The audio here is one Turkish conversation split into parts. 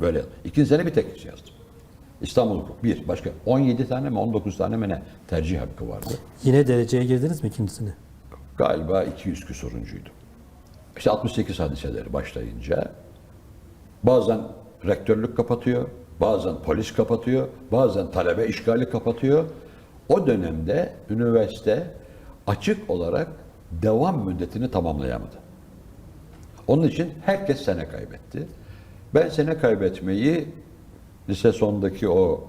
Böyle. İkinci sene bir tek yazdım. İstanbul Hukuk. Bir. Başka 17 tane mi 19 tane mi ne tercih hakkı vardı. Yine dereceye girdiniz mi ikincisine? Galiba 200 küsuruncuydu. İşte 68 hadiseleri başlayınca bazen rektörlük kapatıyor, bazen polis kapatıyor, bazen talebe işgali kapatıyor. O dönemde üniversite açık olarak devam müddetini tamamlayamadı. Onun için herkes sene kaybetti. Ben sene kaybetmeyi lise sondaki o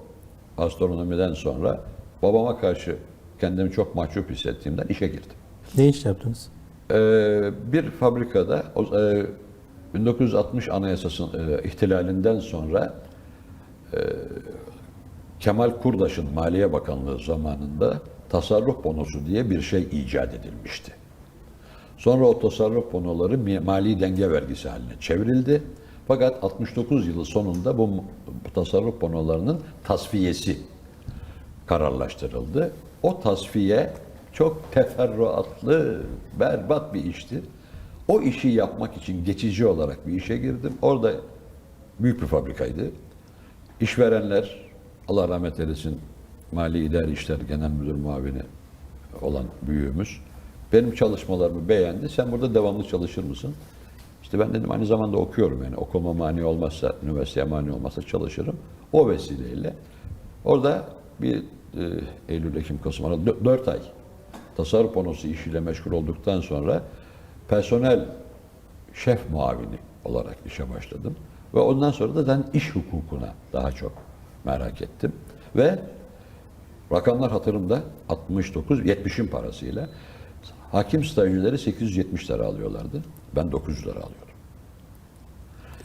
astronomiden sonra babama karşı kendimi çok mahcup hissettiğimden işe girdim. Ne iş yaptınız? Ee, bir fabrikada o- e, 1960 Anayasası'nın e, ihtilalinden sonra e, Kemal Kurdaş'ın Maliye Bakanlığı zamanında tasarruf bonosu diye bir şey icat edilmişti. Sonra o tasarruf bonoları mali denge vergisi haline çevrildi. Fakat 69 yılı sonunda bu, tasarruf bonolarının tasfiyesi kararlaştırıldı. O tasfiye çok teferruatlı, berbat bir işti. O işi yapmak için geçici olarak bir işe girdim. Orada büyük bir fabrikaydı. İşverenler, Allah rahmet eylesin, Mali İdari İşler Genel Müdür Muavini olan büyüğümüz, benim çalışmalarımı beğendi. Sen burada devamlı çalışır mısın? İşte ben dedim aynı zamanda okuyorum yani okuma mani olmazsa, üniversiteye mani olmazsa çalışırım. O vesileyle orada bir e, Eylül, Ekim, Kasım, Aralık, dö- dört ay tasarruf bonosu işiyle meşgul olduktan sonra personel şef muavini olarak işe başladım. Ve ondan sonra da ben iş hukukuna daha çok merak ettim. Ve rakamlar hatırımda 69, 70'in parasıyla hakim stajyerleri 870 lira alıyorlardı. Ben 900 lira alıyordum.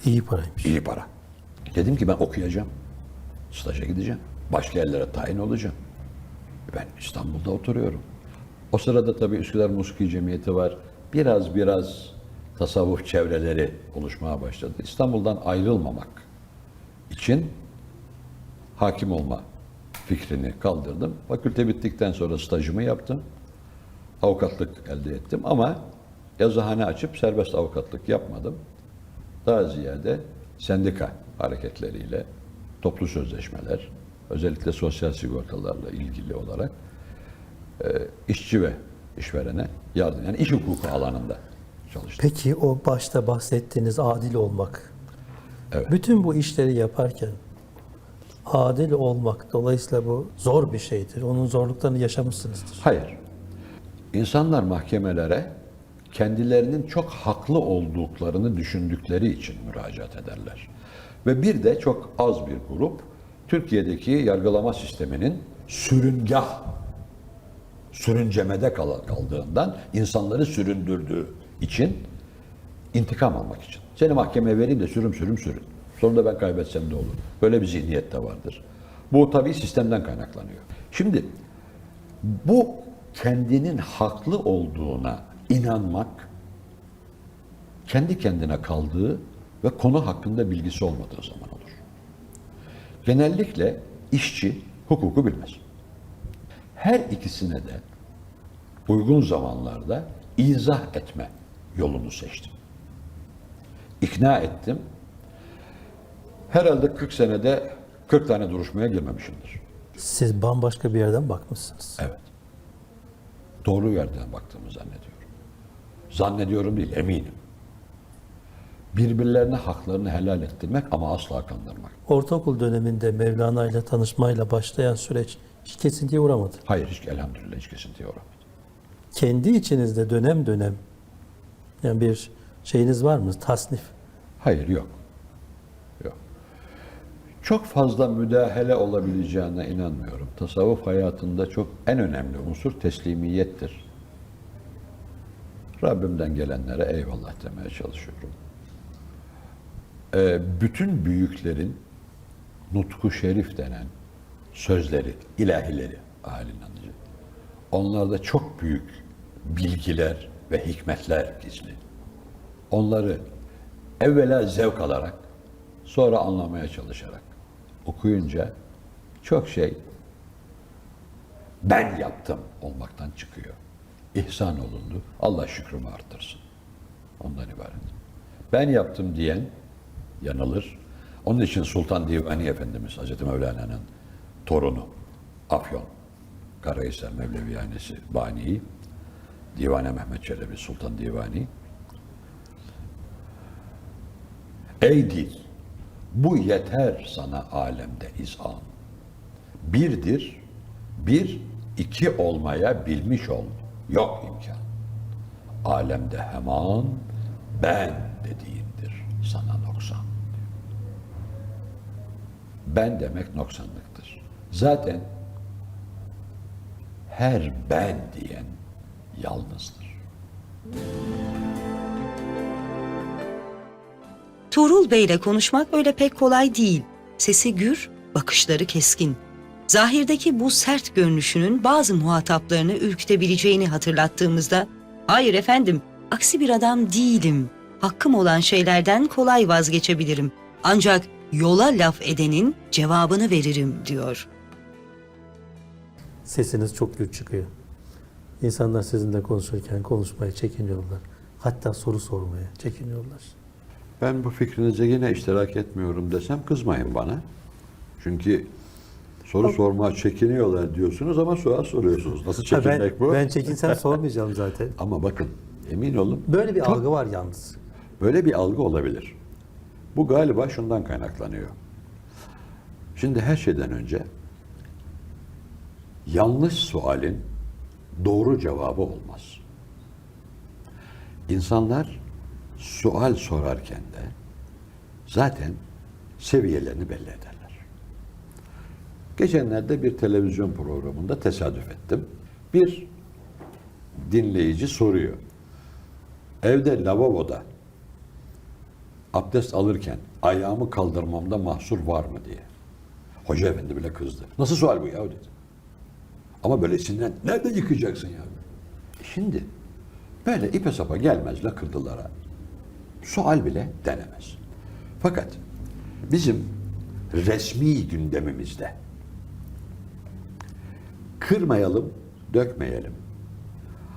İyi paraymış. İyi para. Dedim ki ben okuyacağım. Staja gideceğim. Başka yerlere tayin olacağım. Ben İstanbul'da oturuyorum. O sırada tabii Üsküdar Musiki Cemiyeti var. Biraz biraz tasavvuf çevreleri oluşmaya başladı. İstanbul'dan ayrılmamak için hakim olma fikrini kaldırdım. Fakülte bittikten sonra stajımı yaptım. Avukatlık elde ettim ama yazıhane açıp serbest avukatlık yapmadım. Daha ziyade sendika hareketleriyle toplu sözleşmeler, özellikle sosyal sigortalarla ilgili olarak e, işçi ve işverene yardım, yani iş hukuku alanında çalıştım. Peki o başta bahsettiğiniz adil olmak. Evet. Bütün bu işleri yaparken adil olmak dolayısıyla bu zor bir şeydir. Onun zorluklarını yaşamışsınızdır. Hayır. İnsanlar mahkemelere kendilerinin çok haklı olduklarını düşündükleri için müracaat ederler. Ve bir de çok az bir grup Türkiye'deki yargılama sisteminin sürüngah, sürüncemede kal- kaldığından insanları süründürdüğü için intikam almak için. Seni mahkemeye vereyim de sürüm sürüm sürün. Sonunda ben kaybetsem de olur. Böyle bir zihniyet de vardır. Bu tabii sistemden kaynaklanıyor. Şimdi bu kendinin haklı olduğuna inanmak kendi kendine kaldığı ve konu hakkında bilgisi olmadığı zaman olur. Genellikle işçi hukuku bilmez. Her ikisine de uygun zamanlarda izah etme yolunu seçtim. İkna ettim. Herhalde 40 senede 40 tane duruşmaya girmemişimdir. Siz bambaşka bir yerden bakmışsınız. Evet. Doğru yerden baktığımı zannediyorum. Zannediyorum değil, eminim. Birbirlerine haklarını helal ettirmek ama asla kandırmak. Ortaokul döneminde Mevlana ile tanışmayla başlayan süreç hiç kesintiye uğramadı. Hayır, hiç elhamdülillah hiç kesintiye uğramadı. Kendi içinizde dönem dönem yani bir şeyiniz var mı? Tasnif. Hayır, yok. Yok. Çok fazla müdahale olabileceğine inanmıyorum. Tasavvuf hayatında çok en önemli unsur teslimiyettir. Rabbimden gelenlere eyvallah demeye çalışıyorum. Ee, bütün büyüklerin nutku şerif denen sözleri, ilahileri halinde anlayacak. Onlarda çok büyük bilgiler ve hikmetler gizli. Onları evvela zevk alarak, sonra anlamaya çalışarak okuyunca çok şey ben yaptım olmaktan çıkıyor. İhsan olundu. Allah şükrümü arttırsın. Ondan ibaret. Ben yaptım diyen yanılır. Onun için Sultan Divani Efendimiz Hazreti Mevlana'nın torunu Afyon Karahisar Mevlevihanesi Bani'yi Divane Mehmet Çelebi Sultan Divani Ey dil bu yeter sana alemde izan. Birdir, bir, iki olmaya bilmiş ol. Yok imkan. Alemde hemen ben dediğindir sana noksan. Ben demek noksanlıktır. Zaten her ben diyen yalnızdır. Tuğrul Bey ile konuşmak öyle pek kolay değil. Sesi gür, bakışları keskin. Zahirdeki bu sert görünüşünün bazı muhataplarını ürkütebileceğini hatırlattığımızda, hayır efendim, aksi bir adam değilim. Hakkım olan şeylerden kolay vazgeçebilirim. Ancak yola laf edenin cevabını veririm diyor. Sesiniz çok gür çıkıyor. İnsanlar sizinle konuşurken konuşmaya çekiniyorlar. Hatta soru sormaya çekiniyorlar. Ben bu fikrinize yine iştirak etmiyorum desem kızmayın bana. Çünkü soru sormaya çekiniyorlar diyorsunuz ama sual soruyorsunuz. Nasıl Ha, ben, çekinmek bu? ben çekinsem sormayacağım zaten. Ama bakın emin olun Böyle bir çok- algı var yalnız. böyle bir algı olabilir. Bu galiba şundan kaynaklanıyor. Şimdi her şeyden önce yanlış sualin doğru cevabı olmaz. İnsanlar sual sorarken de zaten seviyelerini belli ederler. Geçenlerde bir televizyon programında tesadüf ettim. Bir dinleyici soruyor. Evde lavaboda abdest alırken ayağımı kaldırmamda mahsur var mı diye. Hoca efendi bile kızdı. Nasıl sual bu ya dedi. Ama böylesinden nerede yıkayacaksın ya? Şimdi böyle ipe sapa gelmez lakırdılara. Sual bile denemez. Fakat bizim resmi gündemimizde kırmayalım, dökmeyelim.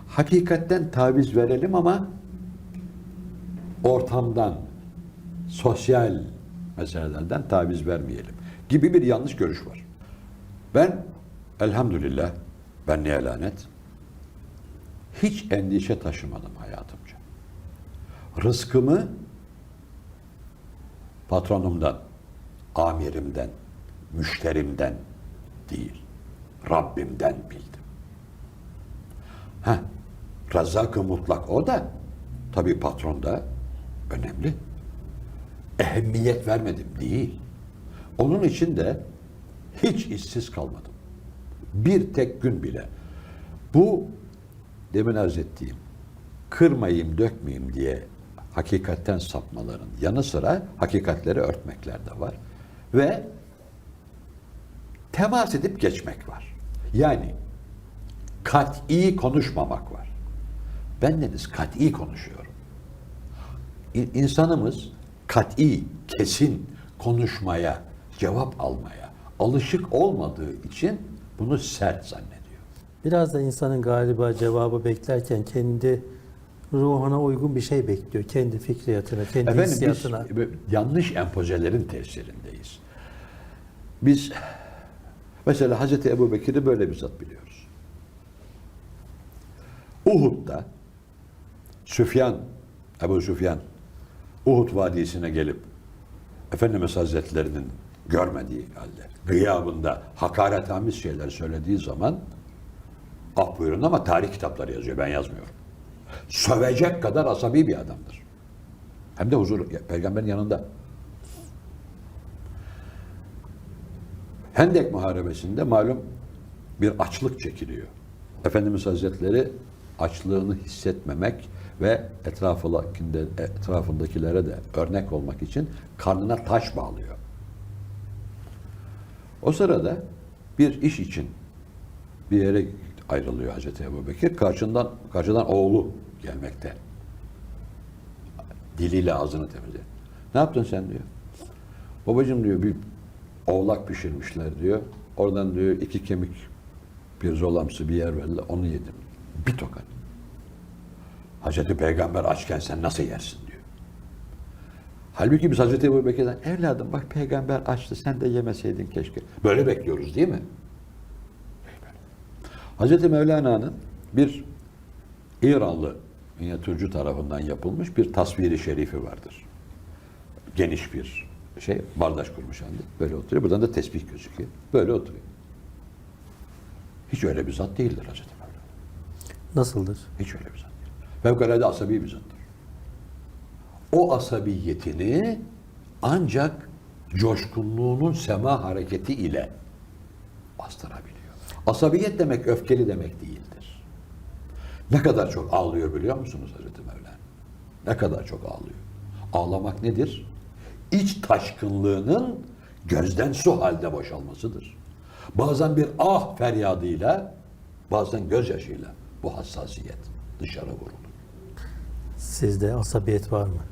Hakikatten taviz verelim ama ortamdan, sosyal meselelerden taviz vermeyelim gibi bir yanlış görüş var. Ben elhamdülillah, ben niye lanet, hiç endişe taşımadım hayatımca. Rızkımı patronumdan, amirimden, müşterimden değil, Rabbimden bildim. Ha, Rezzak-ı mutlak o da, tabii patron da önemli. Ehemmiyet vermedim değil. Onun için de hiç işsiz kalmadım. Bir tek gün bile. Bu demin arz ettiğim kırmayayım, dökmeyeyim diye hakikatten sapmaların yanı sıra hakikatleri örtmekler de var. Ve temas edip geçmek var. Yani kat'i konuşmamak var. Ben deniz kat'i konuşuyorum. İnsanımız kat'i, kesin konuşmaya, cevap almaya alışık olmadığı için bunu sert zannediyor. Biraz da insanın galiba cevabı beklerken kendi ruhuna uygun bir şey bekliyor. Kendi fikriyatına, kendi Efendim biz hissiyatına. yanlış empozelerin tesirindeyiz. Biz mesela Hazreti Ebu Bekir'i böyle bir zat biliyoruz. Uhud'da Süfyan, Ebu Süfyan Uhud Vadisi'ne gelip Efendimiz Hazretlerinin görmediği halde gıyabında hakaretamiz şeyler söylediği zaman af buyurun ama tarih kitapları yazıyor ben yazmıyorum. Sövecek kadar asabi bir adamdır. Hem de huzur, peygamberin yanında. Hendek Muharebesi'nde malum bir açlık çekiliyor. Efendimiz Hazretleri açlığını hissetmemek ve etrafındakilere de örnek olmak için karnına taş bağlıyor. O sırada bir iş için bir yere ayrılıyor Hazreti Ebu Bekir. Karşından, karşıdan oğlu gelmekte. Diliyle ağzını temizliyor. Ne yaptın sen diyor. Babacım diyor bir oğlak pişirmişler diyor. Oradan diyor iki kemik bir zolamsı bir yer verdiler. Onu yedim. Bir tokat. Hazreti Peygamber açken sen nasıl yersin diyor. Halbuki biz Hazreti Ebu Bekir'den evladım bak peygamber açtı sen de yemeseydin keşke. Böyle bekliyoruz değil mi? Hazreti Mevlana'nın bir İranlı minyatürcü tarafından yapılmış bir tasviri şerifi vardır. Geniş bir şey, bardaş kurmuş halde. Böyle oturuyor. Buradan da tesbih gözüküyor. Böyle oturuyor. Hiç öyle bir zat değildir Hazreti Mevlana. Nasıldır? Hiç öyle bir zat değil. Fevkalade asabi bir zattır. O asabiyetini ancak coşkunluğunun sema hareketi ile bastırabiliyor. Asabiyet demek öfkeli demek değildir. Ne kadar çok ağlıyor biliyor musunuz Hazreti Mevlana? Ne kadar çok ağlıyor. Ağlamak nedir? İç taşkınlığının gözden su halde boşalmasıdır. Bazen bir ah feryadıyla, bazen gözyaşıyla bu hassasiyet dışarı vurulur. Sizde asabiyet var mı?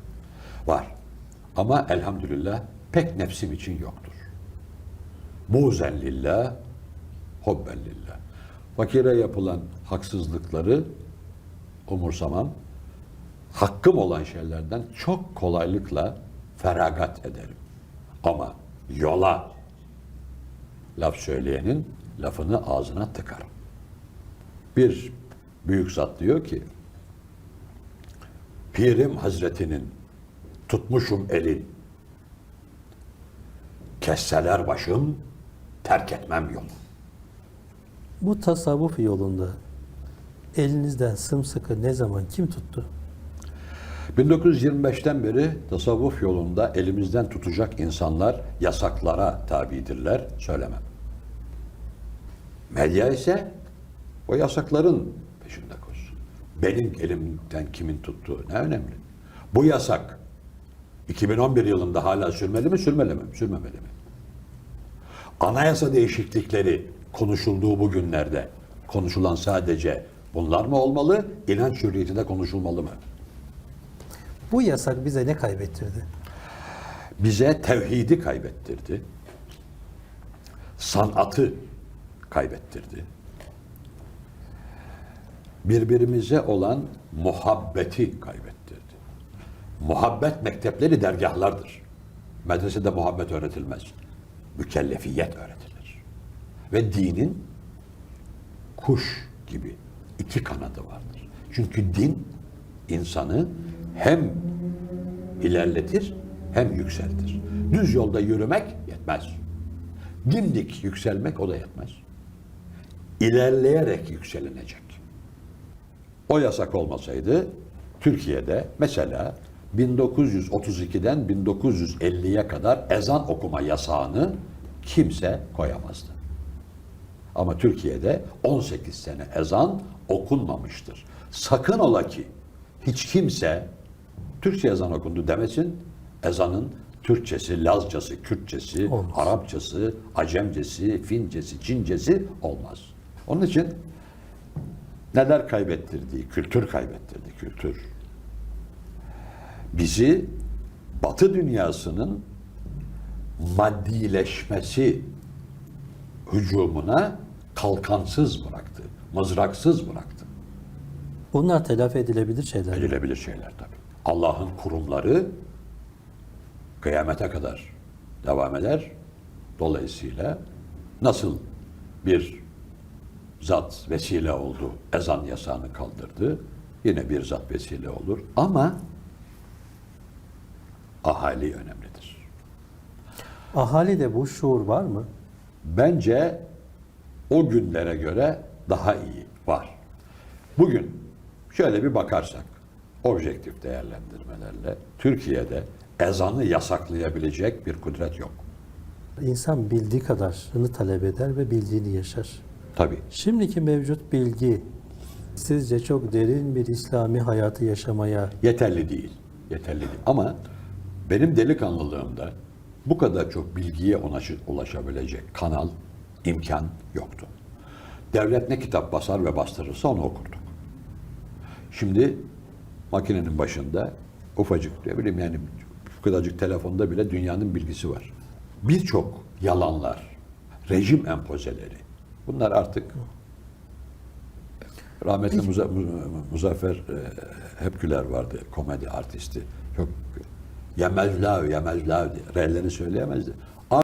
Var. Ama elhamdülillah pek nefsim için yoktur. Buzen lillah, hobben lillah. Fakire yapılan haksızlıkları umursamam. Hakkım olan şeylerden çok kolaylıkla feragat ederim. Ama yola laf söyleyenin lafını ağzına tıkarım. Bir büyük zat diyor ki, Pirim Hazretinin tutmuşum elin. Kesseler başım, terk etmem yolu. Bu tasavvuf yolunda elinizden sımsıkı ne zaman kim tuttu? 1925'ten beri tasavvuf yolunda elimizden tutacak insanlar yasaklara tabidirler, söylemem. Medya ise o yasakların peşinde koşsun. Benim elimden kimin tuttuğu ne önemli. Bu yasak 2011 yılında hala sürmeli mi, sürmeli mi, sürmemeli mi? Anayasa değişiklikleri konuşulduğu bu günlerde konuşulan sadece bunlar mı olmalı, inanç hürriyeti de konuşulmalı mı? Bu yasak bize ne kaybettirdi? bize tevhidi kaybettirdi. Sanatı kaybettirdi. Birbirimize olan muhabbeti kaybettirdi. Muhabbet mektepleri dergahlardır. Medresede muhabbet öğretilmez. Mükellefiyet öğretilir. Ve dinin kuş gibi iki kanadı vardır. Çünkü din insanı hem ilerletir hem yükseltir. Düz yolda yürümek yetmez. Dimdik yükselmek o da yetmez. İlerleyerek yükselinecek. O yasak olmasaydı Türkiye'de mesela 1932'den 1950'ye kadar ezan okuma yasağını kimse koyamazdı. Ama Türkiye'de 18 sene ezan okunmamıştır. Sakın ola ki hiç kimse Türkçe ezan okundu demesin. Ezanın Türkçesi, Lazcası, Kürtçesi, Olmaz. Arapçası, Acemcesi, Fincesi, Çincesi olmaz. Onun için neler kaybettirdi? Kültür kaybettirdi, kültür. Bizi Batı dünyasının maddileşmesi hücumuna kalkansız bıraktı, mızraksız bıraktı. Bunlar telafi edilebilir şeyler. Edilebilir şeyler tabii. Allah'ın kurumları kıyamete kadar devam eder. Dolayısıyla nasıl bir zat vesile oldu, ezan yasağını kaldırdı, yine bir zat vesile olur. Ama ahali önemlidir. Ahalide bu şuur var mı? Bence o günlere göre daha iyi var. Bugün şöyle bir bakarsak objektif değerlendirmelerle Türkiye'de ezanı yasaklayabilecek bir kudret yok. İnsan bildiği kadarını talep eder ve bildiğini yaşar. Tabii. Şimdiki mevcut bilgi sizce çok derin bir İslami hayatı yaşamaya Yeterli değil. Yeterli değil. Ama benim delikanlılığımda bu kadar çok bilgiye ulaşabilecek kanal, imkan yoktu. Devlet ne kitap basar ve bastırırsa onu okurduk. Şimdi makinenin başında ufacık ne bileyim yani bu kadarcık telefonda bile dünyanın bilgisi var. Birçok yalanlar, rejim empozeleri bunlar artık Rahmetli Muza- Mu- Muzaffer e, Hepgüler vardı, komedi artisti. Çok Yemezler, yemezler diye. R'leri söyleyemezdi.